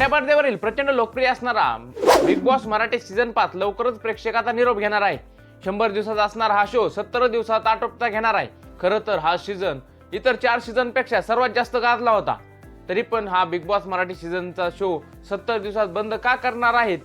मोठ्या पडद्यावरील प्रचंड लोकप्रिय असणारा बिग बॉस मराठी सीझन पाच लवकरच प्रेक्षकाचा निरोप घेणार आहे. शंभर दिवसाचा असणारा हा शो सत्तर दिवसात आटोपता घेणार आहे. खरं तर हा सीझन इतर चार सीझनपेक्षा सर्वात जास्त गाजला होता. तरी पण हा बिग बॉस मराठी सीझनचा शो सत्तर दिवसात बंद का करणार आहेत?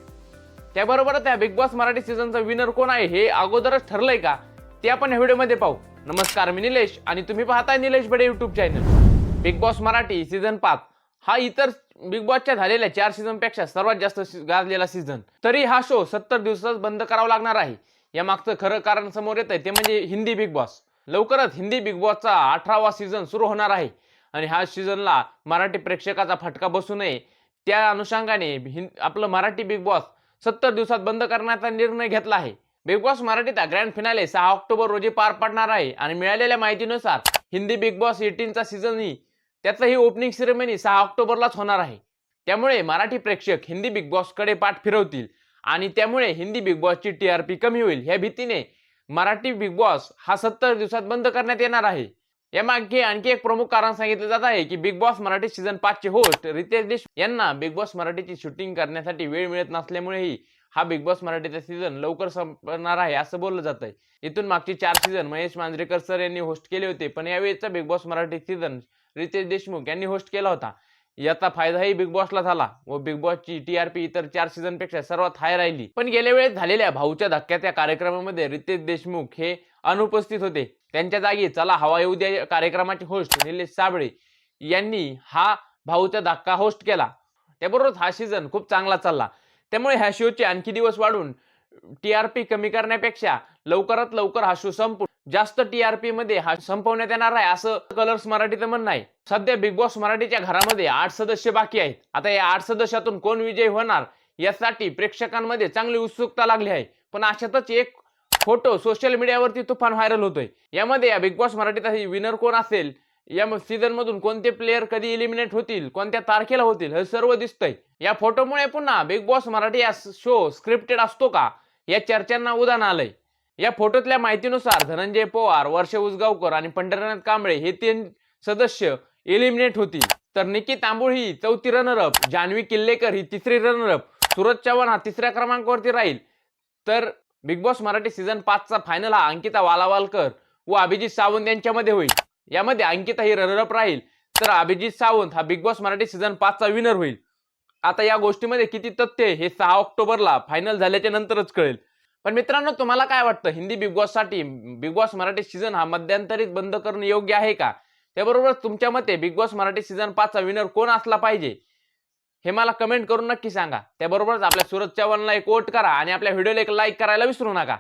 त्याबरोबरच त्या बिग बॉस मराठी सीझनचा विनर कोण आहे हे अगोदरच ठरलंय का? ते आपण या व्हिडिओमध्ये पाहू. नमस्कार मी निलेश आणि तुम्ही पाहताय Nilesh Bade YouTube channel Bigg Boss Marathi season पाच. हा इतर बिग बॉसच्या झालेल्या चार सीझनपेक्षा सर्वात जास्त सी- गाजलेला सीझन तरी हा शो सत्तर दिवसात बंद करावा लागणार आहे. या मागचं खरं कारण समोर येत आहे ते म्हणजे हिंदी बिग बॉस लवकरच हिंदी बिग बॉसचा अठरावा सीझन सुरू होणार आहे. आणि ह्या सीझनला मराठी प्रेक्षकाचा फटका बसू नये. त्या अनुषंगाने हिंद आपलं मराठी बिग बॉस सत्तर दिवसात बंद करण्याचा निर्णय घेतला आहे. बिग बॉस मराठीचा ग्रँड फिनाले सहा ऑक्टोबर रोजी पार पडणार आहे. आणि मिळालेल्या माहितीनुसार हिंदी बिग बॉस एटीनचा सीझनही त्याचंही ओपनिंग सेरेमनी सहा ऑक्टोबरलाच होणार आहे. त्यामुळे मराठी प्रेक्षक हिंदी बिग बॉसकडे पाठ फिरवतील आणि त्यामुळे हिंदी बिग बॉसची टी आर पी कमी होईल. ह्या भीतीने मराठी बिग बॉस हा सत्तर दिवसात बंद करण्यात येणार आहे. यामागे आणखी एक प्रमुख कारण सांगितलं जात आहे की बिग बॉस मराठी सीझन पाचचे होस्ट रितेश देशमुख यांना बिग बॉस मराठीची शूटिंग करण्यासाठी वेळ मिळत नसल्यामुळेही हा बिग बॉस मराठीचा सीझन लवकर संपणार आहे असं बोललं जात आहे. इथून मागची चार सीझन महेश मांजरेकर सर यांनी होस्ट केले होते. पण यावेळेचा Bigg Boss Marathi season Riteish Deshmukh यांनी होस्ट केला होता. याचा फायदाही बिग बॉसला झाला व बिग बॉसची टी आर पी इतर चार सीझनपेक्षा सर्वात हाय राहिली. पण गेल्या वेळेस झालेल्या भाऊच्या धक्क्याच्या कार्यक्रमामध्ये रितेश देशमुख हे अनुपस्थित होते. त्यांच्या जागी चला हवा येऊ द्या कार्यक्रमाचे होस्ट निलेश साबळे यांनी हा भाऊचा धक्का होस्ट केला. त्याबरोबरच हा सीझन खूप चांगला चालला. त्यामुळे ह्या शोचे आणखी दिवस वाढून टी आर पी कमी करण्यापेक्षा लवकरात लवकर हा शो संपून जास्त टीआरपी मध्ये हा संपवण्यात येणार आहे. असं कलर्स मराठीचं म्हणणं आहे. सध्या बिग बॉस मराठीच्या घरामध्ये आठ सदस्य बाकी आहेत. आता या आठ सदस्यातून कोण विजय होणार? यासाठी प्रेक्षकांमध्ये चांगली उत्सुकता लागली आहे. पण अशातच एक फोटो सोशल मीडियावरती तुफान व्हायरल होतोय. यामध्ये या बिग बॉस मराठीचा विनर कोण असेल? या सीझन मधून कोणते प्लेयर कधी इलिमिनेट होतील? कोणत्या तारखेला होतील? हे सर्व दिसतंय. या फोटोमुळे पुन्हा बिग बॉस मराठी या शो स्क्रिप्टेड असतो का? या चर्चांना उदाहरण आलंय. या फोटोतल्या माहितीनुसार धनंजय पवार वर्ष उसगावकर आणि पंढरनाथ कांबळे हे तीन सदस्य एलिमिनेट होतील तर निकी तांबूळ ही चौथी रनरअप जान्हवी किल्लेकर ही तिसरी रनरअप सूरज चव्हाण हा तिसऱ्या क्रमांकावरती राहील. तर बिग बॉस मराठी सीझन पाचचा फायनल हा अंकिता वालावालकर व अभिजित सावंत यांच्यामध्ये होईल. यामध्ये अंकिता ही रनरअप राहील. तर अभिजित सावंत हा बिग बॉस मराठी सीझन पाचचा विनर होईल. आता या गोष्टीमध्ये किती तथ्य आहे हे सहा ऑक्टोबरला फायनल झाल्याच्या नंतरच कळेल. पण मित्रांनो तुम्हाला काय वाटतं? हिंदी बिग बॉससाठी बिग बॉस मराठी सीझन हा मध्यंतरीत बंद करणं योग्य आहे का? त्याबरोबर तुमच्या मते बिग बॉस मराठी सीझन पाचचा विनर कोण असला पाहिजे? हे मला कमेंट करून नक्की सांगा. त्याबरोबरच आपल्या सूरज चव्हाणला एक वोट करा आणि आपल्या व्हिडिओला एक लाईक करायला विसरू नका.